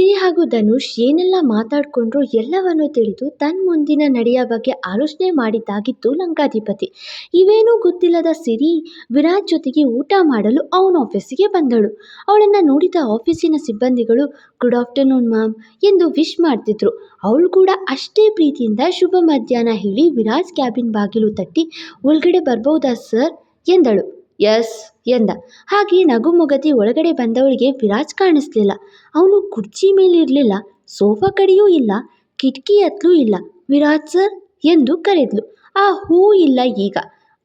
ಸಿರಿ ಹಾಗೂ ಧನುಷ್ ಏನೆಲ್ಲ ಮಾತಾಡಿಕೊಂಡ್ರು ಎಲ್ಲವನ್ನು ತಿಳಿದು ತನ್ನ ಮುಂದಿನ ನಡೆಯ ಬಗ್ಗೆ ಆಲೋಚನೆ ಮಾಡಿದ್ದಾಗಿತ್ತು ಲಂಕಾಧಿಪತಿ. ಇವೇನೂ ಗೊತ್ತಿಲ್ಲದ ಸಿರಿ ವಿರಾಜ್ ಜೊತೆಗೆ ಊಟ ಮಾಡಲು ಅವನ ಆಫೀಸಿಗೆ ಬಂದಳು. ಅವಳನ್ನು ನೋಡಿದ ಆಫೀಸಿನ ಸಿಬ್ಬಂದಿಗಳು ಗುಡ್ ಆಫ್ಟರ್ನೂನ್ ಮ್ಯಾಮ್ ಎಂದು ವಿಶ್ ಮಾಡ್ತಿದ್ರು. ಅವಳು ಕೂಡ ಅಷ್ಟೇ ಪ್ರೀತಿಯಿಂದ ಶುಭ ಮಧ್ಯಾಹ್ನ ಹೇಳಿ ವಿರಾಜ್ ಕ್ಯಾಬಿನ್ ಬಾಗಿಲು ತಟ್ಟಿ, ಒಳಗಡೆ ಬರ್ಬೋದಾ ಸರ್ ಎಂದಳು. ಎಸ್ ಎಂದ. ಹಾಗೆ ನಗುಮೊಗದಿ ಒಳಗಡೆ ಬಂದವಳಿಗೆ ವಿರಾಜ್ ಕಾಣಿಸ್ಲಿಲ್ಲ. ಅವನು ಕುರ್ಚಿ ಮೇಲಿರಲಿಲ್ಲ, ಸೋಫಾ ಕಡೆಯೂ ಇಲ್ಲ, ಕಿಟಕಿ ಹತ್ಲೂ ಇಲ್ಲ, ವಿರಾಜ್ ಸರ್ ಎಂದು ಕರೆದ್ಲು. ಆ ಹೂ ಇಲ್ಲ ಈಗ.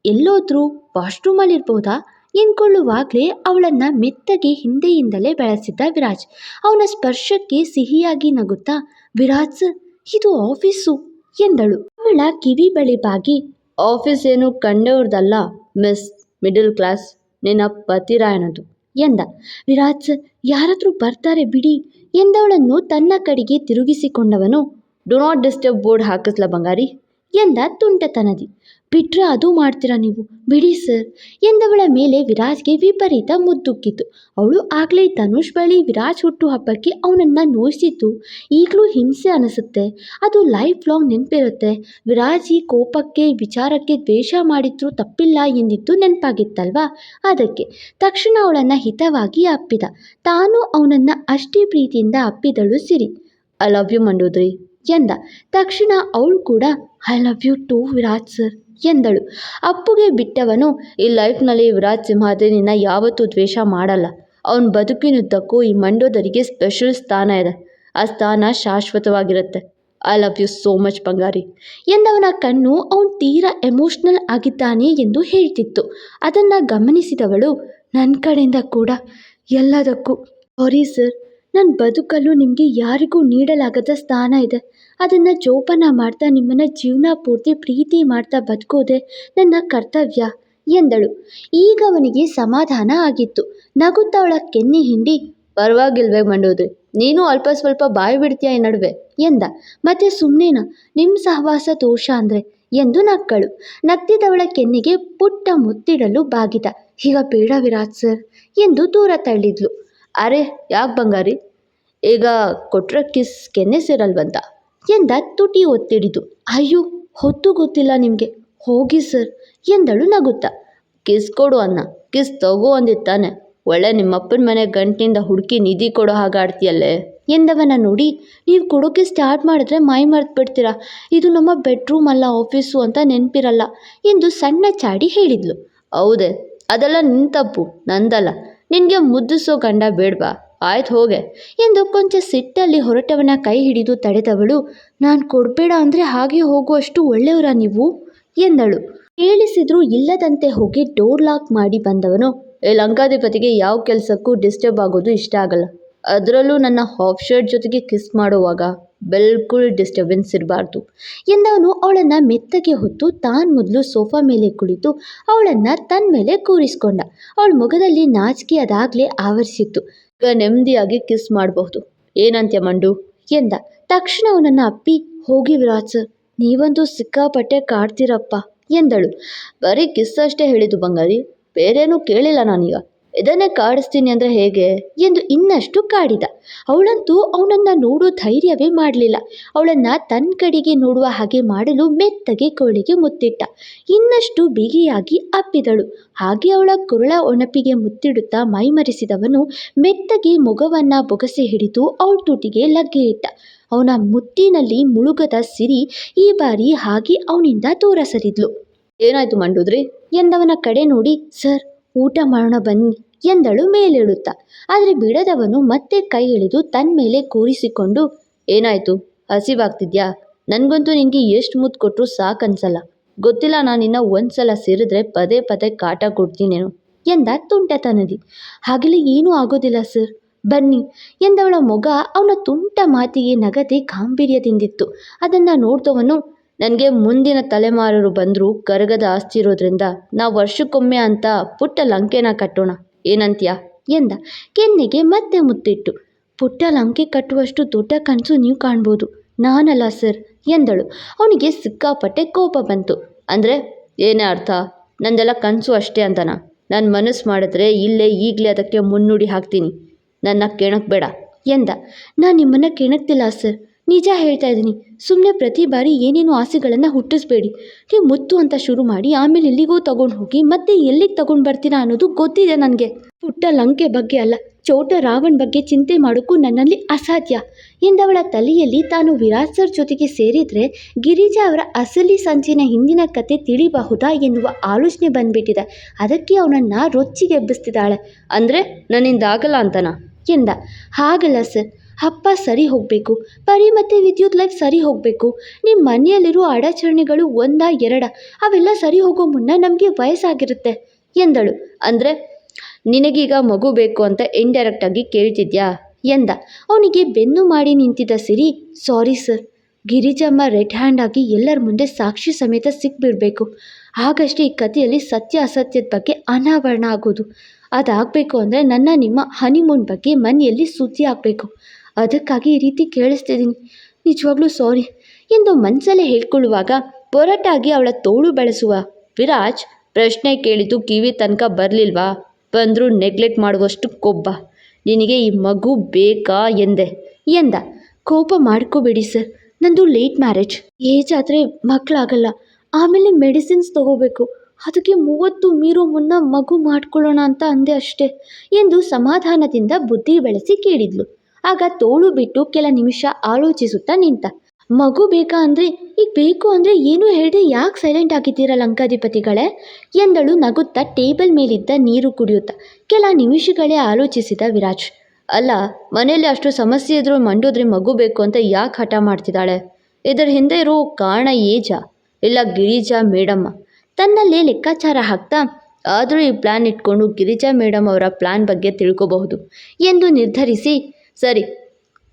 ಎಲ್ಲೋದ್ರೂ ವಾಶ್ರೂಮಲ್ಲಿ ಇರ್ಬೋದಾ? ಎಂದ್ಕೊಳ್ಳುವಾಗಲೇ ಅವಳನ್ನ ಮೆತ್ತಗೆ ಹಿಂದೆಯಿಂದಲೇ ಬೆಳೆಸಿದ್ದ ವಿರಾಜ್. ಅವನ ಸ್ಪರ್ಶಕ್ಕೆ ಸಿಹಿಯಾಗಿ ನಗುತ್ತಾ, ವಿರಾಜ್ ಸರ್, ಇದು ಆಫೀಸು, ಎಂದಳು. ಅವಳ ಕಿವಿ ಬಳಿ ಬಾಗಿ, ಆಫೀಸ್ ಏನು ಕಂಡವ್ರದಲ್ಲ, ಮಿಸ್, ಮಿಡಲ್ ಕ್ಲಾಸ್. ನಿನ್ನ ಪತಿರಾಯನದು ಎಂದ. ವಿರಾಜ್, ಯಾರಾದರೂ ಬರ್ತಾರೆ ಬಿಡಿ ಎಂದವಳನ್ನು ತನ್ನ ಕಡೆಗೆ ತಿರುಗಿಸಿಕೊಂಡವನು ಡೋ ನಾಟ್ ಡಿಸ್ಟರ್ಬ್ ಬೋರ್ಡ್ ಹಾಕಿಸ್ಲ ಬಂಗಾರಿ ಎಂದ ತುಂಟತನದಿ. ಬಿಟ್ರೆ ಅದು ಮಾಡ್ತೀರಾ ನೀವು? ಬಿಡಿ ಸರ್. ಎಂದವಳ ಮೇಲೆ ವಿರಾಜ್ಗೆ ವಿಪರೀತ ಮುದ್ದುಕ್ಕಿತು. ಅವಳು ಆಗಲೇ ಧನುಷ್ ಬಳಿ ವಿರಾಜ್ ಹುಟ್ಟು ಹಬ್ಬಕ್ಕೆ ಅವನನ್ನು ನೋಯಿಸಿತು. ಈಗಲೂ ಹಿಂಸೆ ಅನಿಸುತ್ತೆ. ಅದು ಲೈಫ್ ಲಾಂಗ್ ನೆನಪಿರುತ್ತೆ. ವಿರಾಜ್ ಈ ಕೋಪಕ್ಕೆ, ವಿಚಾರಕ್ಕೆ ದ್ವೇಷ ಮಾಡಿದ್ರು ತಪ್ಪಿಲ್ಲ ಎಂದಿದ್ದು ನೆನಪಾಗಿತ್ತಲ್ವಾ? ಅದಕ್ಕೆ ತಕ್ಷಣ ಅವಳನ್ನು ಹಿತವಾಗಿ ಅಪ್ಪಿದ. ತಾನು ಅವನನ್ನು ಅಷ್ಟೇ ಪ್ರೀತಿಯಿಂದ ಅಪ್ಪಿದಳು Siri. I love you Mandodri, ಎಂದ. ತಕ್ಷಣ ಅವಳು ಕೂಡ I love you too Viraj sir. ಎಂದಳು. ಅಪ್ಪುಗೆ ಬಿಟ್ಟವನು ಈ ಲೈಫ್ನಲ್ಲಿ ವಿರಾಜ್ ಸಿಂಹಾದ್ರಿ ಯಾವತ್ತೂ ದ್ವೇಷ ಮಾಡಲ್ಲ. ಅವನ ಬದುಕಿನುದ್ದಕ್ಕೂ ಈ ಮಂಡೋದರಿಗೆ ಸ್ಪೆಷಲ್ ಸ್ಥಾನ ಇದೆ. ಆ ಸ್ಥಾನ ಶಾಶ್ವತವಾಗಿರುತ್ತೆ. I love you so much ಬಂಗಾರಿ ಎಂದವನ ಕಣ್ಣು ಅವನು ತೀರಾ ಎಮೋಷ್ನಲ್ ಆಗಿದ್ದಾನೆ ಎಂದು ಹೇಳ್ತಿತ್ತು. ಅದನ್ನು ಗಮನಿಸಿದವಳು ನನ್ನ ಕಡೆಯಿಂದ ಕೂಡ ಎಲ್ಲದಕ್ಕೂ. ಸಾರಿ ಸರ್ ನನ್ನ ಬದುಕಲ್ಲೂ ನಿಮಗೆ ಯಾರಿಗೂ ನೀಡಲಾಗದ ಸ್ಥಾನ ಇದೆ. ಅದನ್ನು ಜೋಪಾನ ಮಾಡ್ತಾ ನಿಮ್ಮನ್ನು ಜೀವನ ಪೂರ್ತಿ ಪ್ರೀತಿ ಮಾಡ್ತಾ ಬದುಕೋದೆ ನನ್ನ ಕರ್ತವ್ಯ, ಎಂದಳು. ಈಗ ಅವನಿಗೆ ಸಮಾಧಾನ ಆಗಿತ್ತು. ನಗುತ್ತಾ ಅವಳ ಕೆನ್ನೆ ಹಿಂಡಿ, ಪರವಾಗಿಲ್ವೇ ಮಂಡೋದ್ರಿ, ನೀನು ಅಲ್ಪ ಸ್ವಲ್ಪ ಬಾಯಿ ಬಿಡ್ತೀಯ ಈ ನಡುವೆ, ಎಂದ. ಮತ್ತೆ ಸುಮ್ಮನೇನ ನಿಮ್ಮ ಸಹವಾಸ ದೋಷ ಅಂದರೆ, ಎಂದು ನಕ್ಕಳು. ನತ್ತಿದವಳ ಕೆನ್ನೆಗೆ ಪುಟ್ಟ ಮುತ್ತಿಡಲು ಬಾಗಿದ. ಈಗ ಬೇಡ ವಿರಾಜ್ ಸರ್, ಎಂದು ದೂರ ತಳ್ಳಿದ್ಲು. ಅರೆ, ಯಾಕೆ ಬಂಗಾರಿ? ಈಗ ಕೊಟ್ರ ಕಿಸ್ ಕೆನ್ನೆ ಸೇರಲ್ವಂತ? ಎಂದ ತುಟಿ ಒತ್ತಿಡಿದು, ಅಯ್ಯೋ, ಹೊತ್ತು ಗೊತ್ತಿಲ್ಲ ನಿಮಗೆ. ಹೋಗಿ ಸರ್, ಎಂದಳು ನಗುತ್ತಾ. ಕಿಸ್ ಕೊಡು ಅನ್ನ ಕಿಸ್ ತಗೋ ಅಂದಿತ್ತಾನೆ. ಒಳ್ಳೆ ನಿಮ್ಮಪ್ಪನ ಮನೆ ಗಂಟಿನಿಂದ ಹುಡುಕಿ ನಿಧಿ ಕೊಡೋ ಹಾಗೆ ಆಡ್ತೀಯಲ್ಲೇ? ಎಂದವನ ನೋಡಿ, ನೀವು ಕೊಡೋಕೆ ಸ್ಟಾರ್ಟ್ ಮಾಡಿದ್ರೆ ಮೈ ಮರ್ತು ಬಿಡ್ತೀರಾ? ಇದು ನಮ್ಮ ಬೆಡ್ರೂಮ್ ಅಲ್ಲ, ಆಫೀಸು ಅಂತ ನೆನಪಿರಲ್ಲ, ಎಂದು ಸಣ್ಣ ಚಾಡಿ ಹೇಳಿದ್ಲು. ಹೌದೇ, ಅದೆಲ್ಲ ನಿನ್ನ ತಪ್ಪು, ನಂದಲ್ಲ. ನಿನಗೆ ಮುದ್ದಿಸೋ ಗಂಡ ಬೇಡ್ವಾ? ಆಯ್ತು ಹೋಗೆ ಎಂದು ಕೊಂಚ ಸಿಟ್ಟಲ್ಲಿ ಹೊರಟವನ ಕೈ ಹಿಡಿದು ತಡೆದವಳು, ನಾನು ಕೊಡಬೇಡ ಅಂದರೆ ಹಾಗೆ ಹೋಗುವಷ್ಟು ಒಳ್ಳೆಯವರ ನೀವು? ಎಂದಳು. ಕೇಳಿಸಿದ್ರೂ ಇಲ್ಲದಂತೆ ಹೋಗಿ ಡೋರ್ ಲಾಕ್ ಮಾಡಿ ಬಂದವನು. ಏ, ಲಂಕಾಧಿಪತಿಗೆ ಯಾವ ಕೆಲಸಕ್ಕೂ ಡಿಸ್ಟರ್ಬ್ ಆಗೋದು ಇಷ್ಟ ಆಗಲ್ಲ. ಅದರಲ್ಲೂ ನನ್ನ ಹಾಫ್ ಶರ್ಟ್ ಜೊತೆಗೆ ಕಿಸ್ ಮಾಡುವಾಗ ಬಿಲ್ಕುಲ್ ಡಿಸ್ಟರ್ಬೆನ್ಸ್ ಇರಬಾರ್ದು ಎಂದವನು ಅವಳನ್ನು ಮೆತ್ತಗೆ ಹೊತ್ತು ತಾನು ಮೊದಲು ಸೋಫಾ ಮೇಲೆ ಕುಳಿತು ಅವಳನ್ನು ತನ್ನ ಮೇಲೆ ಕೂರಿಸ್ಕೊಂಡ. ಅವಳ ಮುಖದಲ್ಲಿ ನಾಚಿಕೆ ಅದಾಗಲೇ ಆವರಿಸಿತ್ತು. ನೆಮ್ಮದಿಯಾಗಿ ಕಿಸ್ ಮಾಡಬಹುದು. ಏನಂತ್ಯ ಮಂಡು? ಎಂದ, ತಕ್ಷಣ ಅವನನ್ನು ಅಪ್ಪಿ, ಹೋಗಿ ವಿರಾಜ್ ಸರ್, ನೀವಂತೂ ಸಿಕ್ಕಾಪಟ್ಟೆ ಕಾಡ್ತೀರಪ್ಪ, ಎಂದಳು. ಬರೀ ಕಿಸ್ ಅಷ್ಟೇ ಹೇಳಿದ್ದು ಬಂಗಾರಿ, ಬೇರೇನೂ ಕೇಳಿಲ್ಲ ನಾನೀಗ. ಇದನ್ನೇ ಕಾಡಿಸ್ತೀನಿ ಅಂದರೆ ಹೇಗೆ? ಎಂದು ಇನ್ನಷ್ಟು ಕಾಡಿದ. ಅವಳಂತೂ ಅವನನ್ನು ನೋಡೋ ಧೈರ್ಯವೇ ಮಾಡಲಿಲ್ಲ. ಅವಳನ್ನು ತನ್ನ ಕಡೆಗೆ ನೋಡುವ ಹಾಗೆ ಮಾಡಲು ಮೆತ್ತಗೆ ಕೋಳಿಗೆ ಮುತ್ತಿಟ್ಟ. ಇನ್ನಷ್ಟು ಬಿಗಿಯಾಗಿ ಅಪ್ಪಿದಳು. ಹಾಗೆ ಅವಳ ಕುರುಳ ಒಣಪಿಗೆ ಮುತ್ತಿಡುತ್ತಾ ಮೈಮರೆಸಿದವನು ಮೆತ್ತಗೆ ಮೊಗವನ್ನು ಬೊಗಸೆ ಹಿಡಿದು ಅವಳ ತುಟಿಗೆ ಲಗ್ಗೆ ಇಟ್ಟ. ಅವನ ಮುತ್ತಿನಲ್ಲಿ ಮುಳುಗದ ಸಿರಿ ಈ ಬಾರಿ ಹಾಗೆ ಅವನಿಂದ ದೂರ ಸರಿದ್ಲು. ಏನಾಯ್ತು ಮಂಡುದ್ರಿ? ಎಂದವನ ಕಡೆ ನೋಡಿ ಸರ್ ಊಟ ಮಾಡೋಣ ಬನ್ನಿ ಎಂದಳು ಮೇಲೇಳುತ್ತಾ. ಆದರೆ ಬಿಡದವನು ಮತ್ತೆ ಕೈ ಎಳೆದು ತನ್ನ ಮೇಲೆ ಕೂರಿಸಿಕೊಂಡು, ಏನಾಯ್ತು? ಹಸಿವಾಗ್ತಿದ್ಯಾ? ನನಗಂತೂ ನಿನಗೆ ಎಷ್ಟು ಮುದ್ದು ಕೊಟ್ಟರು ಸಾಕನ್ಸಲ್ಲ. ಗೊತ್ತಿಲ್ಲ ನಾನು ಇನ್ನು ಒಂದ್ಸಲ ಸೇರಿದ್ರೆ ಪದೇ ಪದೇ ಕಾಟ ಕೊಡ್ತೀನೇನು ಎಂದ ತುಂಟತನದಿ. ಹಾಗೆಲ್ಲ ಏನೂ ಆಗೋದಿಲ್ಲ ಸರ್. ಬನ್ನಿ ಎಂದವಳ ಮಗ ಅವನ ತುಂಟ ಮಾತಿಗೆ ನಗದೆ ಗಾಂಭೀರ್ಯದಿಂದಿತ್ತು. ಅದನ್ನು ನೋಡಿದವನು ನನಗೆ ಮುಂದಿನ ತಲೆಮಾರರು ಬಂದರೂ ಕರಗದ ಆಸ್ತಿ ಇರೋದ್ರಿಂದ ನಾವು ವರ್ಷಕ್ಕೊಮ್ಮೆ ಅಂತ ಪುಟ್ಟ ಲಂಕೆನ ಕಟ್ಟೋಣ. ಏನಂತೀಯಾ? ಎಂದ. ಕೆನ್ನೆಗೆ ಮತ್ತೆ ಮುತ್ತಿಟ್ಟು. ಪುಟ್ಟ ಲಂಕೆ ಕಟ್ಟುವಷ್ಟು ದೊಡ್ಡ ಕನಸು ನೀವು ಕಾಣ್ಬೋದು. ನಾನಲ್ಲ ಸರ್, ಎಂದಳು. ಅವನಿಗೆ ಸಿಕ್ಕಾಪಟ್ಟೆ ಕೋಪ ಬಂತು. ಅಂದರೆ, ಏನೇ ಅರ್ಥ? ನಂದೆಲ್ಲ ಕನಸು ಅಷ್ಟೇ ಅಂತನ? ನಾನು ಮನಸ್ಸು ಮಾಡಿದ್ರೆ ಇಲ್ಲೇ ಈಗಲೇ ಅದಕ್ಕೆ ಮುನ್ನುಡಿ ಹಾಕ್ತೀನಿ. ನನ್ನ ಕೆಣಕ್ಬೇಡ ಬೇಡ, ಎಂದ. ನಾನು ನಿಮ್ಮನ್ನು ಕೆಣಕ್ತಿಲ್ಲ ಸರ್. ನಿಜ ಹೇಳ್ತಾ ಇದ್ದೀನಿ. ಸುಮ್ಮನೆ ಪ್ರತಿ ಬಾರಿ ಏನೇನು ಆಸೆಗಳನ್ನು ಹುಟ್ಟಿಸ್ಬೇಡಿ. ನೀವು ಮುತ್ತು ಅಂತ ಶುರು ಮಾಡಿ ಆಮೇಲೆ ಎಲ್ಲಿಗೋ ತಗೊಂಡು ಹೋಗಿ ಮತ್ತೆ ಎಲ್ಲಿಗೆ ತಗೊಂಡು ಬರ್ತೀರಾ ಅನ್ನೋದು ಗೊತ್ತಿದೆ ನನಗೆ. ಪುಟ್ಟ ಲಂಕೆ ಬಗ್ಗೆ ಅಲ್ಲ, ಚೋಟ ರಾವಣ್ ಬಗ್ಗೆ ಚಿಂತೆ ಮಾಡೋಕ್ಕೂ ನನ್ನಲ್ಲಿ ಅಸಾಧ್ಯ. ಎಂದವಳ ತಲೆಯಲ್ಲಿ ತಾನು ವಿರಾಜ್ ಸರ್ ಜೊತೆಗೆ ಸೇರಿದರೆ ಗಿರಿಜಾ ಅವರ ಅಸಲಿ ಸಂಚಿನ ಹಿಂದಿನ ಕತೆ ತಿಳಿಬಹುದಾ ಎನ್ನುವ ಆಲೋಚನೆ ಬಂದ್ಬಿಟ್ಟಿದೆ. ಅದಕ್ಕೆ ಅವನನ್ನು ರೊಚ್ಚಿಗೆಬ್ಬಿಸ್ತಿದ್ದಾಳೆ. ಅಂದರೆ ನನ್ನಿಂದ ಆಗಲ್ಲ ಅಂತನಾ? ಎಂದ. ಹಾಗಲ್ಲ ಸರ್. ಅಪ್ಪ ಸರಿ ಹೋಗಬೇಕು, ಪರಿ ಮತ್ತು ವಿದ್ಯುತ್ ಲೈಫ್ ಸರಿ ಹೋಗಬೇಕು. ನಿಮ್ಮ ಮನೆಯಲ್ಲಿರೋ ಅಡಚಣೆಗಳು ಒಂದ, ಎರಡ, ಅವೆಲ್ಲ ಸರಿ ಹೋಗೋ ಮುನ್ನ ನಮಗೆ ವಯಸ್ಸಾಗಿರುತ್ತೆ, ಎಂದಳು. ಅಂದರೆ, ನಿನಗೀಗ ಮಗು ಬೇಕು ಅಂತ ಇಂಡೈರೆಕ್ಟಾಗಿ ಕೇಳ್ತಿದ್ಯಾ, ಎಂದ. ಅವನಿಗೆ ಬೆನ್ನು ಮಾಡಿ ನಿಂತಿದ್ದ Siri, sorry sir, Girijamma red hand ಆಗಿ ಎಲ್ಲರ ಮುಂದೆ ಸಾಕ್ಷಿ ಸಮೇತ ಸಿಕ್ಬಿಡಬೇಕು. ಆಗಷ್ಟೇ ಈ ಕಥೆಯಲ್ಲಿ ಸತ್ಯ ಅಸತ್ಯದ ಬಗ್ಗೆ ಅನಾವರಣ ಆಗೋದು. ಅದಾಗಬೇಕು ಅಂದರೆ ನನ್ನ ನಿಮ್ಮ ಹನಿಮೂನ್ ಬಗ್ಗೆ ಮನೆಯಲ್ಲಿ ಸುದ್ದಿ ಆಗಬೇಕು. ಅದಕ್ಕಾಗಿ ಈ ರೀತಿ ಕೇಳಿಸ್ತಿದ್ದೀನಿ. ನಿಜವಾಗ್ಲೂ ಸಾರಿ. ಎಂದು ಮನಸ್ಸಲ್ಲೇ ಹೇಳ್ಕೊಳ್ಳುವಾಗ ಒರಟಾಗಿ ಅವಳ ತೋಳು ಬೆಳೆಸುವ ವಿರಾಜ್ ಪ್ರಶ್ನೆ ಕೇಳಿದ್ದು ಕಿವಿ ತನಕ ಬರಲಿಲ್ವಾ? ಬಂದರೂ ನೆಗ್ಲೆಕ್ಟ್ ಮಾಡುವಷ್ಟು ಕೊಬ್ಬ. ನಿನಗೆ ಈ ಮಗು ಬೇಕಾ ಎಂದೆ. ಎಂದ. ಕೋಪ ಮಾಡ್ಕೋಬೇಡಿ ಸರ್. ನಂದು ಲೇಟ್ ಮ್ಯಾರೇಜ್. ಏಜ್ ಆದರೆ ಮಕ್ಕಳಾಗಲ್ಲ ಆಮೇಲೆ ಮೆಡಿಸಿನ್ಸ್ ತಗೋಬೇಕು. ಅದಕ್ಕೆ ಮೂವತ್ತು ಮೀರೋ ಮುನ್ನ ಮಗು ಮಾಡ್ಕೊಳ್ಳೋಣ ಅಂತ ಅಂದೆ ಅಷ್ಟೇ ಎಂದು ಸಮಾಧಾನದಿಂದ ಬುದ್ಧಿ ಬೆಳೆಸಿ ಕೇಳಿದ್ಲು. ಆಗ ತೋಳು ಬಿಟ್ಟು ಕೆಲ ನಿಮಿಷ ಆಲೋಚಿಸುತ್ತಾ ನಿಂತ. ಮಗು ಬೇಕಾ ಅಂದರೆ, ಈಗ ಬೇಕು ಅಂದರೆ ಏನೂ ಹೇಳದೆ ಯಾಕೆ ಸೈಲೆಂಟ್ ಆಗಿದ್ದೀರ ಲಂಕಾಧಿಪತಿಗಳೇ? ಎಂದಳು ನಗುತ್ತಾ ಟೇಬಲ್ ಮೇಲಿದ್ದ ನೀರು ಕುಡಿಯುತ್ತಾ. ಕೆಲ ನಿಮಿಷಗಳೇ ಆಲೋಚಿಸಿದ ವಿರಾಜ್. ಅಲ್ಲ, ಮನೆಯಲ್ಲಿ ಅಷ್ಟು ಸಮಸ್ಯೆ ಇದ್ರೂ ಮಂಡೋದ್ರೆ ಮಗು ಬೇಕು ಅಂತ ಯಾಕೆ ಹಠ ಮಾಡ್ತಿದ್ದಾಳೆ? ಇದರ ಹಿಂದೆ ಇರೋ ಕಾರಣ ಏಜಾ? ಇಲ್ಲ ಗಿರಿಜಾ ಮೇಡಮ್ಮ ತನ್ನಲ್ಲೇ ಲೆಕ್ಕಾಚಾರ ಹಾಕ್ತಾ, ಆದರೂ ಈ ಪ್ಲ್ಯಾನ್ ಇಟ್ಕೊಂಡು ಗಿರಿಜಾ ಮೇಡಮ್ ಅವರ ಪ್ಲ್ಯಾನ್ ಬಗ್ಗೆ ತಿಳ್ಕೋಬಹುದು ಎಂದು ನಿರ್ಧರಿಸಿ ಸರಿ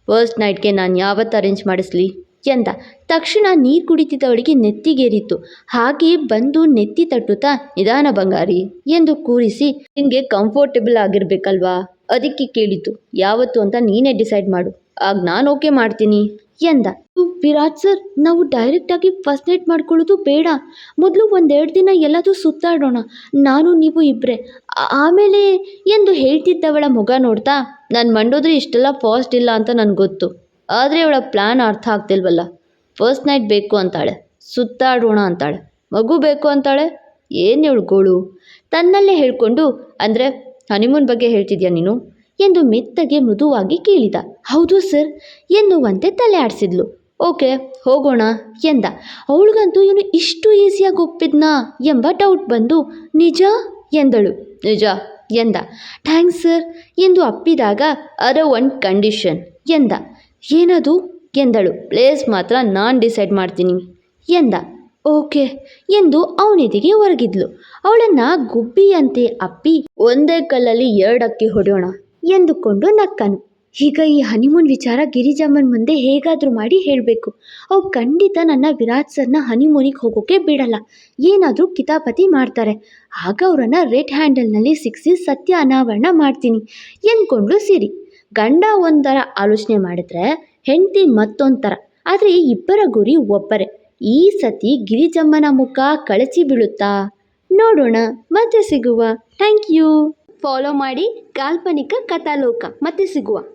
ಫಸ್ಟ್ ನೈಟ್ಗೆ ನಾನು ಯಾವತ್ತು ಅರೇಂಜ್ ಮಾಡಿಸ್ಲಿ? ಎಂದ. ತಕ್ಷಣ ನೀರು ಕುಡಿತಿದ್ದವಳಿಗೆ ನೆತ್ತಿಗೇರಿತ್ತು. ಹಾಗೆ ಬಂದು ನೆತ್ತಿ ತಟ್ಟುತ್ತಾ, ನಿಧಾನ ಬಂಗಾರಿ, ಎಂದು ಕೂರಿಸಿ, ನಿನಗೆ ಕಂಫರ್ಟೇಬಲ್ ಆಗಿರ್ಬೇಕಲ್ವಾ? ಅದಕ್ಕೆ ಕೇಳಿತು ಯಾವತ್ತು ಅಂತ ನೀನೇ ಡಿಸೈಡ್ ಮಾಡು. ಆಗ ನಾನು ಓಕೆ ಮಾಡ್ತೀನಿ, ಎಂದ. ವಿರಾಟ್ ಸರ್, ನಾವು ಡೈರೆಕ್ಟಾಗಿ ಫಸ್ಟ್ ನೈಟ್ ಮಾಡ್ಕೊಳ್ಳೋದು ಬೇಡ. ಮೊದಲು ಒಂದೆರಡು ದಿನ ಎಲ್ಲಾದರೂ ಸುತ್ತಾಡೋಣ. ನಾನು, ನೀವು ಇಬ್ಬರೇ ಆಮೇಲೆ ಎಂದು ಹೇಳ್ತಿದ್ದವಳ ಮುಖ ನೋಡ್ತಾ, ನಾನು ಮಂಡೋದ್ರೆ ಇಷ್ಟೆಲ್ಲ ಫಾಸ್ಟ್ ಇಲ್ಲ ಅಂತ ನನಗೆ ಗೊತ್ತು. ಆದರೆ ಅವಳ ಪ್ಲ್ಯಾನ್ ಅರ್ಥ ಆಗ್ತಿಲ್ವಲ್ಲ. ಫಸ್ಟ್ ನೈಟ್ ಬೇಕು ಅಂತಾಳೆ. ಸುತ್ತಾಡೋಣ ಅಂತಾಳೆ. ಮಗು ಬೇಕು ಅಂತಾಳೆ? ಏನು ಗೋಳು ತನ್ನಲ್ಲೇ ಹೇಳ್ಕೊಂಡು, ಅಂದರೆ ಹನಿಮೂನ್ ಬಗ್ಗೆ ಹೇಳ್ತಿದ್ಯಾ ನೀನು? ಎಂದು ಮೆತ್ತಗೆ ಮೃದುವಾಗಿ ಕೇಳಿದ. ಹೌದು ಸರ್, ಎನ್ನುವಂತೆ ತಲೆ ಆಡಿಸಿದ್ಲು. ಓಕೆ, ಹೋಗೋಣ ಎಂದ. ಅವಳಿಗಂತೂ ಇವನು ಇಷ್ಟು ಈಸಿಯಾಗಿ ಒಪ್ಪಿದ್ನಾ ಎಂಬ ಡೌಟ್ ಬಂದು, ನಿಜ ಎಂದಳು. ನಿಜ ಎಂದ. ಥ್ಯಾಂಕ್ಸ್ ಸರ್ ಎಂದು ಅಪ್ಪಿದಾಗ, ಅದ ಒಂದು ಕಂಡೀಷನ್ ಎಂದ. ಏನದು ಎಂದಳು. ಪ್ಲೇಸ್ ಮಾತ್ರ ನಾನು ಡಿಸೈಡ್ ಮಾಡ್ತೀನಿ ಎಂದ. ಓಕೆ ಎಂದು ಅವನಿದಿಗೆ ಹೊರಗಿದ್ಲು ಅವಳನ್ನು ಗುಬ್ಬಿಯಂತೆ ಅಪ್ಪಿ, ಒಂದೇ ಕಲ್ಲಲ್ಲಿ ಎರಡಕ್ಕಿ ಹೊಡೆಯೋಣ ಎಂದುಕೊಂಡು ನಕ್ಕನು. ಈಗ ಈ ಹನಿಮೂನ್ ವಿಚಾರ ಗಿರಿಜಮ್ಮನ ಮುಂದೆ ಹೇಗಾದರೂ ಮಾಡಿ ಹೇಳಬೇಕು. ಅವು ಖಂಡಿತ ನನ್ನ ವಿರಾಟ್ ಸರ್ನ ಹನಿಮೂನಿಗೆ ಹೋಗೋಕೆ ಬಿಡಲ್ಲ. ಏನಾದರೂ ಕಿತಾಪತಿ ಮಾಡ್ತಾರೆ. ಆಗ ಅವರನ್ನು ರೆಡ್ ಹ್ಯಾಂಡಲ್ನಲ್ಲಿ ಸಿಕ್ಕಿಸಿ ಸತ್ಯ ಅನಾವರಣ ಮಾಡ್ತೀನಿ. ಎಂದ್ಕೊಂಡು ಸಿರಿ. ಗಂಡ ಒಂಥರ ಆಲೋಚನೆ ಮಾಡಿದ್ರೆ ಹೆಂಡತಿ ಮತ್ತೊಂಥರ. ಆದರೆ ಇಬ್ಬರ ಗುರಿ ಒಬ್ಬರೇ. ಈ ಸತಿ ಗಿರಿಜಮ್ಮನ ಮುಖ ಕಳಚಿ ಬೀಳುತ್ತಾ? ನೋಡೋಣ. ಮತ್ತೆ ಸಿಗುವ. Thank you. ಫಾಲೋ ಮಾಡಿ ಕಾಲ್ಪನಿಕ ಕಥಾಲೋಕ. ಮತ್ತೆ ಸಿಗುವ.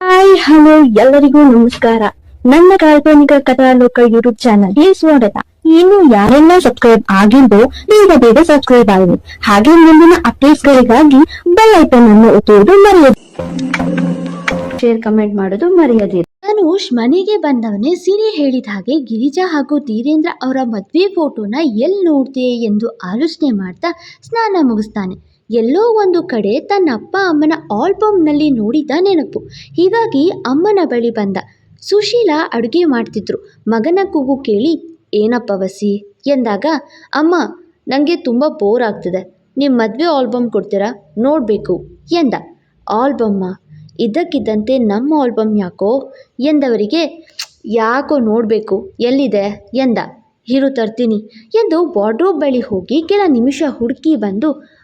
ಹಾಯ್, ಹಲೋ, ಎಲ್ಲರಿಗೂ ನಮಸ್ಕಾರ. ನನ್ನ ಕಾಲ್ಪನಿಕ ಕಥಾಲೋಕ ಯೂಟ್ಯೂಬ್ ಚಾನಲ್ಗೆ ಸ್ವಾಗತ. ಇನ್ನು ಯಾರೆಲ್ಲ ಸಬ್ಸ್ಕ್ರೈಬ್ ಆಗಿಲ್ವೋ, ಬೇಗ ಬೇಗ ಸಬ್ಸ್ಕ್ರೈಬ್ ಆಗಿ ಹಾಗೆ ಮುಂದಿನ ಅಪ್ಡೇಟ್ಸ್ ಗಳಿಗಾಗಿ ಬೆಲ್ ಐಕನ್ ಅನ್ನು ಒತ್ತುವುದು ಮರೆಯದು. ಶೇರ್ ಕಮೆಂಟ್ ಮಾಡೋದು ಮರೆಯದಿರಿ. ಧನುಷ್ ಮನೆಗೆ ಬಂದವನೇ ಸಿರಿ ಹೇಳಿದ ಹಾಗೆ ಗಿರಿಜಾ ಹಾಗೂ ಧೀರೇಂದ್ರ ಅವರ ಮದ್ವೆ ಫೋಟೋನ ಎಲ್ಲಿ ನೋಡ್ತೀಯ ಎಂದು ಆಲೋಚನೆ ಮಾಡ್ತಾ ಸ್ನಾನ ಮುಗಿಸ್ತಾನೆ. ಎಲ್ಲೋ ಒಂದು ಕಡೆ ತನ್ನ ಅಪ್ಪ ಅಮ್ಮನ ಆಲ್ಬಮ್ನಲ್ಲಿ ನೋಡಿದ ನೆನಪು. ಹೀಗಾಗಿ ಅಮ್ಮನ ಬಳಿ ಬಂದ. ಸುಶೀಲಾ ಅಡುಗೆ ಮಾಡ್ತಿದ್ರು. ಮಗನ ಕೂಗು ಕೇಳಿ, ಏನಪ್ಪ ವಸಿ? ಎಂದಾಗ, ಅಮ್ಮ ನನಗೆ ತುಂಬ ಬೋರ್ ಆಗ್ತಿದೆ. ನಿಮ್ಮ ಮದುವೆ ಆಲ್ಬಮ್ ಕೊಡ್ತೀರಾ? ನೋಡಬೇಕು, ಎಂದ. ಆಲ್ಬಮ್ಮ? ಇದ್ದಕ್ಕಿದ್ದಂತೆ ನಮ್ಮ ಆಲ್ಬಮ್ ಯಾಕೋ? ಎಂದವರಿಗೆ, ಯಾಕೋ ನೋಡಬೇಕು, ಎಲ್ಲಿದೆ? ಎಂದ. ಹಿರು ತರ್ತೀನಿ, ಎಂದು ವಾರ್ಡ್ರೋಬ್ ಬಳಿ ಹೋಗಿ ಕೆಲ ನಿಮಿಷ ಹುಡುಕಿ ಬಂದು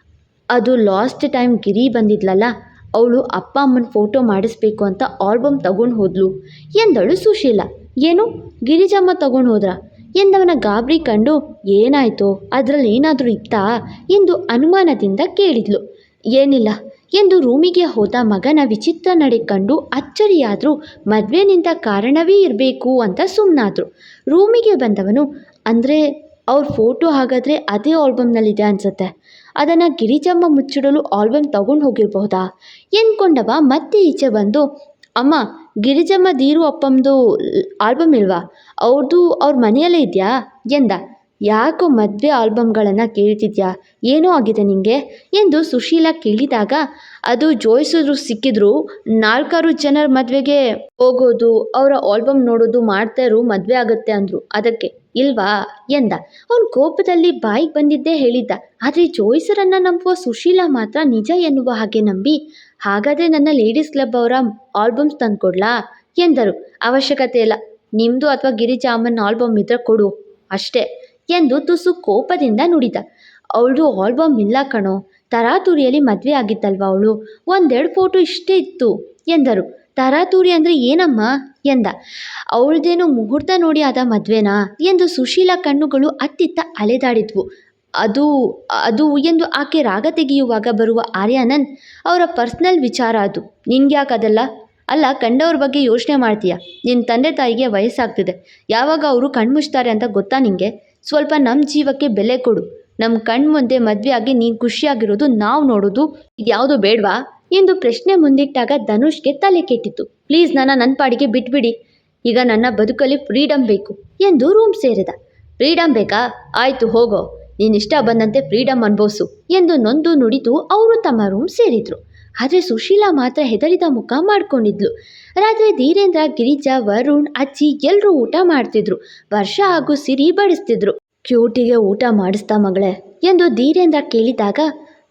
ಅದು ಲಾಸ್ಟ್ ಟೈಮ್ ಗಿರಿ ಬಂದಿದ್ಲಲ್ಲ, ಅವಳು ಅಪ್ಪ ಅಮ್ಮನ ಫೋಟೋ ಮಾಡಿಸ್ಬೇಕು ಅಂತ ಆಲ್ಬಮ್ ತಗೊಂಡು ಹೋದ್ಲು. ಎಂದಳು ಸುಶೀಲ, ಏನು? ಗಿರಿಜಮ್ಮ ತಗೊಂಡು ಹೋದ್ರ? ಎಂದವನ ಗಾಬರಿ ಕಂಡು ಏನಾಯ್ತೋ, ಅದರಲ್ಲಿ ಏನಾದರೂ ಇತ್ತಾ? ಎಂದು ಅನುಮಾನದಿಂದ ಕೇಳಿದ್ಲು. ಏನಿಲ್ಲ, ಎಂದು ರೂಮಿಗೆ ಹೋದ ಮಗನ ವಿಚಿತ್ರ ನಡೆ ಕಂಡು ಅಚ್ಚರಿಯಾದರೂ ಮದುವೆ ನಿಂತ ಕಾರಣವೇ ಇರಬೇಕು ಅಂತ ಸುಮ್ಮನಾದ್ರು ರೂಮಿಗೆ ಬಂದವನು, ಅಂದರೆ, ಅವ್ರ ಫೋಟೋ ಹಾಗಾದರೆ ಅದೇ ಆಲ್ಬಮ್ನಲ್ಲಿದೆ ಅನ್ಸುತ್ತೆ. ಅದನ್ನು ಗಿರಿಜಮ್ಮ ಮುಚ್ಚಿಡಲು ಆಲ್ಬಮ್ ತಗೊಂಡು ಹೋಗಿರಬಹುದಾ? ಎಂದ್ಕೊಂಡವ ಮತ್ತೆ ಈಚೆ ಬಂದು, ಅಮ್ಮ, ಗಿರಿಜಮ್ಮ ದೀರು ಅಪ್ಪಮ್ಮದು ಆಲ್ಬಮ್ ಇಲ್ವಾ? ಅವ್ರದ್ದು ಅವ್ರ ಮನೆಯಲ್ಲೇ ಇದೆಯಾ? ಎಂದ. ಯಾಕೋ ಮದುವೆ ಆಲ್ಬಮ್ಗಳನ್ನು ಕೇಳ್ತಿದ್ಯಾ? ಏನೋ ಆಗಿದೆ ನಿಂಗೆ? ಎಂದು ಸುಶೀಲ ಕೇಳಿದಾಗ, ಅದು ಜೋಯಿಸಿದ್ರು ಸಿಕ್ಕಿದ್ರು, ನಾಲ್ಕಾರು ಜನರ ಮದುವೆಗೆ ಹೋಗೋದು, ಅವರ ಆಲ್ಬಮ್ ನೋಡೋದು ಮಾಡ್ತಾರು ಮದುವೆ ಆಗುತ್ತೆ ಅಂದರು. ಅದಕ್ಕೆ, ಇಲ್ವಾ? ಎಂದ. ಅವನು ಕೋಪದಲ್ಲಿ ಬಾಯಿಗೆ ಬಂದಿದ್ದೇ ಹೇಳಿದ್ದ. ಆದರೆ ಜೋಯಿಸರನ್ನು ನಂಬುವ ಸುಶೀಲ ಮಾತ್ರ ನಿಜ ಎನ್ನುವ ಹಾಗೆ ನಂಬಿ, ಹಾಗಾದರೆ ನನ್ನ ಲೇಡೀಸ್ ಕ್ಲಬ್ ಅವರ ಆಲ್ಬಮ್ಸ್ ತಂದುಕೊಡ್ಲಾ? ಎಂದರು. ಅವಶ್ಯಕತೆ ಇಲ್ಲ. ನಿಮ್ಮದು ಅಥವಾ ಗಿರಿಜಾಮನ್ ಆಲ್ಬಮ್ ಇದ್ರೆ ಕೊಡು. ಅಷ್ಟೇ. ಎಂದು ತುಸು ಕೋಪದಿಂದ ನುಡಿದ. ಅವಳದು ಆಲ್ಬಮ್ ಇಲ್ಲ ಕಣೋ, ತರಾತುರಿಯಲ್ಲಿ ಮದುವೆ ಆಗಿತ್ತಲ್ವ ಅವಳು? ಒಂದೆರಡು ಫೋಟೋ ಇಷ್ಟೇ ಇತ್ತು, ಎಂದರು. ತರಾತುರಿ ಅಂದರೆ ಏನಮ್ಮ? ಎಂದ. ಅವಳದೇನು ಮುಹೂರ್ತ ನೋಡಿ ಆದ ಮದುವೆನಾ? ಎಂದು ಸುಶೀಲ ಕಣ್ಣುಗಳು ಅತ್ತಿತ್ತ ಅಲೆದಾಡಿದ್ವು. ಅದು ಅದು ಎಂದು ಆಕೆ ರಾಗ ತೆಗೆಯುವಾಗ ಬರುವ ಆರ್ಯಾನಂದ್ ಅವರ ಪರ್ಸ್ನಲ್ ವಿಚಾರ ಅದು. ನಿನ್ಗ್ಯಾಕೆ ಅದಲ್ಲ? ಅಲ್ಲ, ಕಂಡವ್ರ ಬಗ್ಗೆ ಯೋಚನೆ ಮಾಡ್ತೀಯ? ನಿನ್ನ ತಂದೆ ತಾಯಿಗೆ ವಯಸ್ಸಾಗ್ತಿದೆ. ಯಾವಾಗ ಅವರು ಕಣ್ಮುಚ್ತಾರೆ ಅಂತ ಗೊತ್ತಾ ನಿಂಗೆ? ಸ್ವಲ್ಪ ನಮ್ಮ ಜೀವಕ್ಕೆ ಬೆಲೆ ಕೊಡು. ನಮ್ಮ ಕಣ್ಣು ಮುಂದೆ ಮದುವೆ ಆಗಿ ನೀನು ಖುಷಿಯಾಗಿರೋದು ನಾವು ನೋಡೋದು ಇದ್ಯಾವುದು ಬೇಡವಾ? ಎಂದು ಪ್ರಶ್ನೆ ಮುಂದಿಟ್ಟಾಗ ಧನುಷ್ಗೆ ತಲೆ ಕೆಟ್ಟಿತು ಪ್ಲೀಸ್ ನನ್ನ ನನ್ನ ಪಾಡಿಗೆ ಬಿಟ್ಬಿಡಿ. ಈಗ ನನ್ನ ಬದುಕಲ್ಲಿ ಫ್ರೀಡಮ್ ಬೇಕು ಎಂದು ರೂಮ್ ಸೇರಿದ. ಫ್ರೀಡಮ್ ಬೇಕಾ? ಆಯಿತು ಹೋಗೋ. ನೀನಿಷ್ಟ ಬಂದಂತೆ ಫ್ರೀಡಮ್ ಅನುಭವಿಸು ಎಂದು ನೊಂದು ನುಡಿದು ಅವರು ತಮ್ಮ ರೂಮ್ ಸೇರಿದ್ರು. ಆದರೆ ಸುಶೀಲಾ ಮಾತ್ರ ಹೆದರಿದ ಮುಖ ಮಾಡ್ಕೊಂಡಿದ್ಲು. ರಾತ್ರಿ ಧೀರೇಂದ್ರ, ಗಿರಿಜಾ, ವರುಣ್, ಅಜ್ಜಿ ಎಲ್ಲರೂ ಊಟ ಮಾಡ್ತಿದ್ರು. ವರ್ಷ ಹಾಗೂ ಸಿರಿ ಬಡಿಸ್ತಿದ್ರು. ಕ್ಯೂಟಿಗೆ ಊಟ ಮಾಡಿಸ್ತಾ ಮಗಳೇ ಎಂದು ಧೀರೇಂದ್ರ ಕೇಳಿದಾಗ,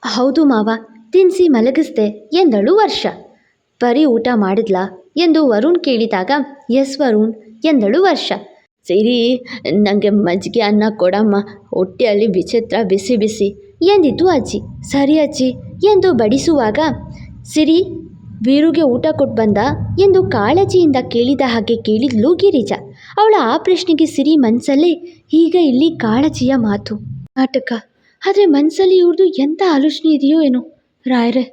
ಹೌದು ಮಾವ, ತಿನ್ಸಿ ಮಲಗಿಸ್ದೆ ಎಂದಳು ವರ್ಷ. ಬರೀ ಊಟ ಮಾಡಿದ್ಲಾ? ಎಂದು ವರುಣ್ ಕೇಳಿದಾಗ, ಎಸ್ ವರುಣ್ ಎಂದಳು ವರ್ಷ. ಸಿರಿ ನನಗೆ ಮಜ್ಜಿಗೆ ಅನ್ನ ಕೊಡಮ್ಮ, ಹೊಟ್ಟೆಯಲ್ಲಿ ವಿಚಿತ್ರ ಬಿಸಿ ಬಿಸಿ ಎಂದಿತು ಅಜ್ಜಿ. ಸರಿ ಅಜ್ಜಿ ಎಂದು ಬಡಿಸುವಾಗ, ಸಿರಿ ವೀರುಗೆ ಊಟ ಕೊಟ್ಟು ಬಂದ? ಎಂದು ಕಾಳಜಿಯಿಂದ ಕೇಳಿದ ಹಾಗೆ ಕೇಳಿದ್ಲು ಗಿರಿಜ. ಅವಳ ಆ ಪ್ರಶ್ನೆಗೆ ಸಿರಿ ಮನಸ್ಸಲ್ಲೇ ಈಗ ಇಲ್ಲಿ ಕಾಳಜಿಯ ಮಾತು. ನಾಟಕ, ಆದರೆ ಮನಸ್ಸಲ್ಲಿ ಇವ್ರದ್ದು ಎಂಥ ಆಲೋಚನೆ ಇದೆಯೋ ಏನೋ? ರಾಯರೇ,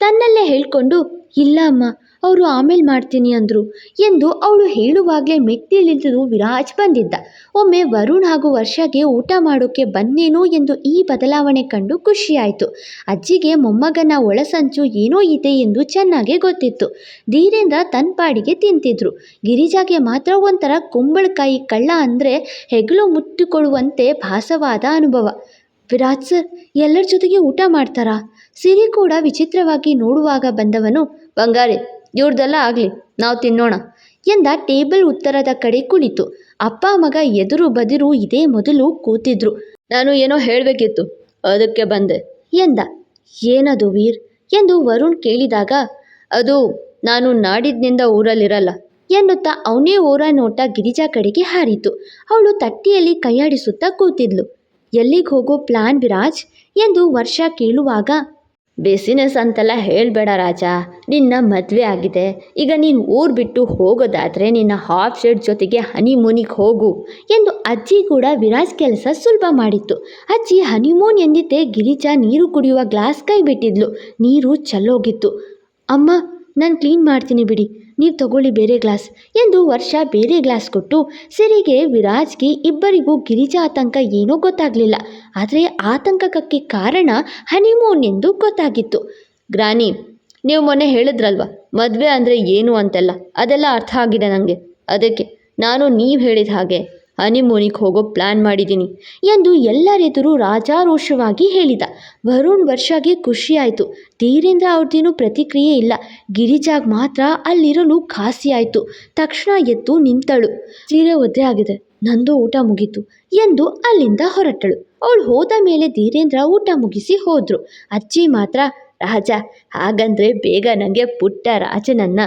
ತನ್ನಲ್ಲೇ ಹೇಳಿಕೊಂಡು, ಇಲ್ಲ ಅಮ್ಮ ಅವರು ಆಮೇಲೆ ಮಾಡ್ತೀನಿ ಅಂದರು. ಎಂದು ಅವಳು ಹೇಳುವಾಗಲೇ ಮೆಟ್ಟಿಲಿಳಿದು ವಿರಾಜ್ ಬಂದಿದ್ದ. ಒಮ್ಮೆ ವರುಣ್ ಹಾಗೂ ವರ್ಷಗೆ ಊಟ ಮಾಡೋಕ್ಕೆ ಬಂದೇನೋ ಎಂದು ಈ ಬದಲಾವಣೆ ಕಂಡು ಖುಷಿಯಾಯಿತು. ಅಜ್ಜಿಗೆ ಮೊಮ್ಮಗನ ಒಳಸಂಚು ಏನೋ ಇದೆ ಎಂದು ಚೆನ್ನಾಗೇ ಗೊತ್ತಿತ್ತು. ಧೀರೇಂದ್ರ ತನ್ನ ಪಾಡಿಗೆ ತಿಂತಿದ್ರು. ಗಿರಿಜಾಗೆ ಮಾತ್ರ ಒಂಥರ ಕುಂಬಳಕಾಯಿ ಕಳ್ಳ ಅಂದರೆ ಹೆಗಲು ಮುಟ್ಟಿಕೊಳ್ಳುವಂತೆ ಭಾಸವಾದ ಅನುಭವ. ವಿರಾಜ್ ಸರ್, ಎಲ್ಲರ ಜೊತೆಗೆ ಊಟ ಮಾಡ್ತಾರಾ? ಸಿರಿ ಕೂಡ ವಿಚಿತ್ರವಾಗಿ ನೋಡುವಾಗ ಬಂದವನು ಬಂಗಾರಿ. ಇವ್ರದೆಲ್ಲ ಆಗಲಿ, ನಾವು ತಿನ್ನೋಣ. ಎಂದ ಟೇಬಲ್ ಉತ್ತರದ ಕಡೆ ಕುಳಿತು. ಅಪ್ಪ, ಮಗ ಎದುರು ಬದಿರು ಇದೇ ಮೊದಲು ಕೂತಿದ್ರು. ನಾನು ಏನೋ ಹೇಳಬೇಕಿತ್ತು, ಅದಕ್ಕೆ ಬಂದೆ. ಎಂದ, ಏನದು ವೀರ್? ಎಂದು ವರುಣ್ ಕೇಳಿದಾಗ, ಅದು ನಾನು ನಾಡಿದ್ನಿಂದ ಊರಲ್ಲಿರಲ್ಲ ಎನ್ನುತ್ತಾ ಅವನೇ ಓರ ನೋಟ ಗಿರಿಜಾ ಕಡೆಗೆ ಹಾರಿತು. ಅವಳು ತಟ್ಟಿಯಲ್ಲಿ ಕೈಯಾಡಿಸುತ್ತಾ ಕೂತಿದ್ಲು. ಎಲ್ಲಿಗೆ ಹೋಗೋ ಪ್ಲಾನ್ ವಿರಾಜ್? ಎಂದು ವರ್ಷ ಕೇಳುವಾಗ ಬಿಸಿನೆಸ್ ಅಂತೆಲ್ಲ ಹೇಳಬೇಡ ರಾಜ. ನಿನ್ನ ಮದುವೆ ಆಗಿದೆ. ಈಗ ನೀನು ಊರು ಬಿಟ್ಟು ಹೋಗೋದಾದರೆ ನಿನ್ನ ಹಾಫ್ ಶೇಡ್ ಜೊತೆಗೆ ಹನಿಮೂನಿಗೆ ಹೋಗು ಎಂದು ಅಜ್ಜಿ ಕೂಡ ವಿರಾಜ್ ಕೆಲಸ ಸುಲಭ ಮಾಡಿತ್ತು. ಅಜ್ಜಿ ಹನಿಮೂನ್ ಎಂದಿದ್ದೆ ಗಿರಿಜಾ ನೀರು ಕುಡಿಯುವ ಗ್ಲಾಸ್ ಕೈ ಬಿಟ್ಟಿದ್ಲು. ನೀರು ಚಲ್ಲೋಗಿತ್ತು ಅಮ್ಮ ನಾನು ಕ್ಲೀನ್ ಮಾಡ್ತೀನಿ ಬಿಡಿ. ನೀವು ತಗೊಳ್ಳಿ ಬೇರೆ ಗ್ಲಾಸ್ ಎಂದು ವರ್ಷ ಬೇರೆ ಗ್ಲಾಸ್ ಕೊಟ್ಟು ಸಿರಿಗೆ ವಿರಾಜ್ಗೆ ಇಬ್ಬರಿಗೂ ಗಿರಿಜಾ ಆತಂಕ ಏನೋ ಗೊತ್ತಾಗಲಿಲ್ಲ. ಆದರೆ ಆತಂಕಕ್ಕೆ ಕಾರಣ ಹನಿಮೂನ್ ಎಂದು ಗೊತ್ತಾಗಿತ್ತು. ಗ್ರಾನಿ, ನೀವು ಮೊನ್ನೆ ಹೇಳಿದ್ರಲ್ವ, ಮದುವೆ ಅಂದರೆ ಏನು ಅಂತೆಲ್ಲ? ಅದೆಲ್ಲ ಅರ್ಥ ಆಗಿದೆ ನನಗೆ ಅದಕ್ಕೆ ನಾನು ನೀವು ಹೇಳಿದ ಹಾಗೆ. ಹನಿಮೂನಿಗೆ ಹೋಗೋ ಪ್ಲ್ಯಾನ್ ಮಾಡಿದ್ದೀನಿ ಎಂದು ಎಲ್ಲರೆದುರು ರಾಜಾರೋಷವಾಗಿ ಹೇಳಿದ. ವರುಣ್ ವರ್ಷಾಗೆ ಖುಷಿಯಾಯಿತು. ಧೀರೇಂದ್ರ ಅವ್ರದ್ದೇನು ಪ್ರತಿಕ್ರಿಯೆ ಇಲ್ಲ. ಗಿರಿಜಾಗ್ ಮಾತ್ರ ಅಲ್ಲಿರಲು ಖಾಸಿಯಾಯಿತು. ತಕ್ಷಣ ಎದ್ದು ನಿಂತಳು. ಸೀರೆ ಒದ್ದೆ ಆಗಿದೆ. ನಂದು ಊಟ ಮುಗೀತು ಎಂದು ಅಲ್ಲಿಂದ ಹೊರಟಳು. ಅವಳು ಹೋದ ಮೇಲೆ ಧೀರೇಂದ್ರ ಊಟ ಮುಗಿಸಿ ಹೋದ್ರು. ಅಜ್ಜಿ ಮಾತ್ರ, ರಾಜ, ಹಾಗಂದ್ರೆ ಬೇಗ ನನಗೆ ಪುಟ್ಟ ರಾಜನನ್ನ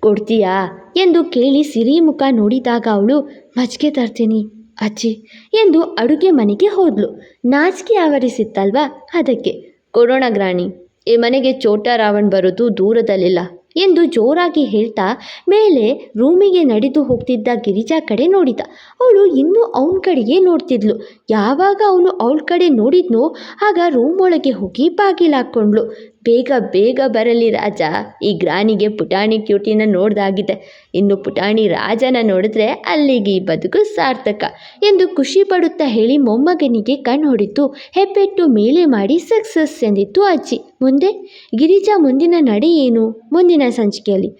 ಕೊಡ್ತೀಯಾ? ಎಂದು ಕೇಳಿ ಸಿರಿ ಮುಖ ನೋಡಿದಾಗ ಅವಳು ಮಜ್ಜಿಗೆ ತರ್ತೀನಿ, ಅಜ್ಜಿ ಎಂದು ಅಡುಗೆ ಮನೆಗೆ ಹೋದ್ಲು. ನಾಚಿಕೆ ಆವರಿಸಿತ್ತಲ್ವಾ ಅದಕ್ಕೆ? ಕೊಡೋಣ ಗ್ರಾಣಿ, ಈ ಮನೆಗೆ ಚೋಟ ರಾವಣ್ ಬರೋದು ದೂರದಲ್ಲಿಲ್ಲ ಎಂದು ಜೋರಾಗಿ ಹೇಳ್ತಾ ಮೇಲೆ ರೂಮಿಗೆ ನಡೆದು ಹೋಗ್ತಿದ್ದ ಗಿರಿಜಾ ಕಡೆ ನೋಡಿದ. ಅವಳು ಇನ್ನೂ ಅವನ ಕಡೆಗೆ ನೋಡ್ತಿದ್ಲು. ಯಾವಾಗ ಅವನು ಅವಳ ಕಡೆ ನೋಡಿದ್ನೋ ಆಗ ರೂಮ್ ಒಳಗೆ ಹೋಗಿ ಬಾಗಿಲಾಕೊಂಡ್ಳು ಬೇಗ ಬೇಗ ಬರಲಿ ರಾಜ. ಈ ಗ್ರಾನಿಗೆ ಪುಟಾಣಿ ಕ್ಯೂಟಿನ ನೋಡ್ದಾಗಿದೆ. ಇನ್ನು ಪುಟಾಣಿ ರಾಜನ ನೋಡಿದ್ರೆ ಅಲ್ಲಿಗೆ ಈ ಬದುಕು ಸಾರ್ಥಕ ಎಂದು ಖುಷಿ ಪಡುತ್ತಾ ಹೇಳಿ ಮೊಮ್ಮಗನಿಗೆ ಕಣ್ಣು ಹೊಡಿತು. ಹೆಪ್ಪೆಟ್ಟು ಮೇಲೆ ಮಾಡಿ ಸಕ್ಸಸ್ ಎಂದಿತ್ತು ಅಜ್ಜಿ. ಮುಂದೆ? ಗಿರಿಜಾ ಮುಂದಿನ ನಡೆ ಏನು? ಮುಂದಿನ ಸಂಚಿಕೆಯಲ್ಲಿ.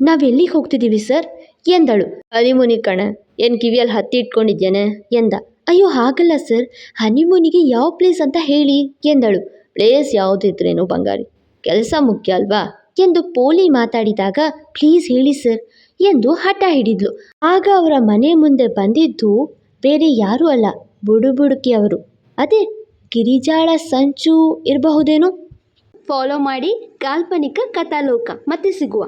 ನಾವೆಲ್ಲಿಗೆ ಹೋಗ್ತಿದ್ದೀವಿ ಸರ್? ಎಂದಳು. ಹನಿಮುನಿ ಕಣ ಏನು ಕಿವಿಯಲ್ಲಿ ಹತ್ತಿ ಇಟ್ಕೊಂಡಿದ್ದೇನೆ ಎಂದ. ಅಯ್ಯೋ, ಹಾಗಲ್ಲ ಸರ್. ಹನಿಮೂನಿಗೆ ಯಾವ ಪ್ಲೇಸ್ ಅಂತ ಹೇಳಿ ಎಂದಳು. ಪ್ಲೇಸ್ ಯಾವುದಿದ್ರೇನು ಬಂಗಾರಿ. ಕೆಲಸ ಮುಖ್ಯ ಅಲ್ವಾ? ಎಂದು ಪೋಲಿ ಮಾತಾಡಿದಾಗ, ಪ್ಲೀಸ್ ಹೇಳಿ ಸರ್, ಎಂದು ಹಠ ಹಿಡಿದ್ಲು. ಆಗ ಅವರ ಮನೆ ಮುಂದೆ ಬಂದಿದ್ದು ಬೇರೆ ಯಾರೂ ಅಲ್ಲ, ಬುಡುಬುಡುಕಿಯವರು. ಅದೇ, ಗಿರಿಜಾಳ ಸಂಚು ಇರಬಹುದೇನೋ? ಫಾಲೋ ಮಾಡಿ ಕಾಲ್ಪನಿಕ ಕಥಾಲೋಕ, ಮತ್ತೆ ಸಿಗುವ.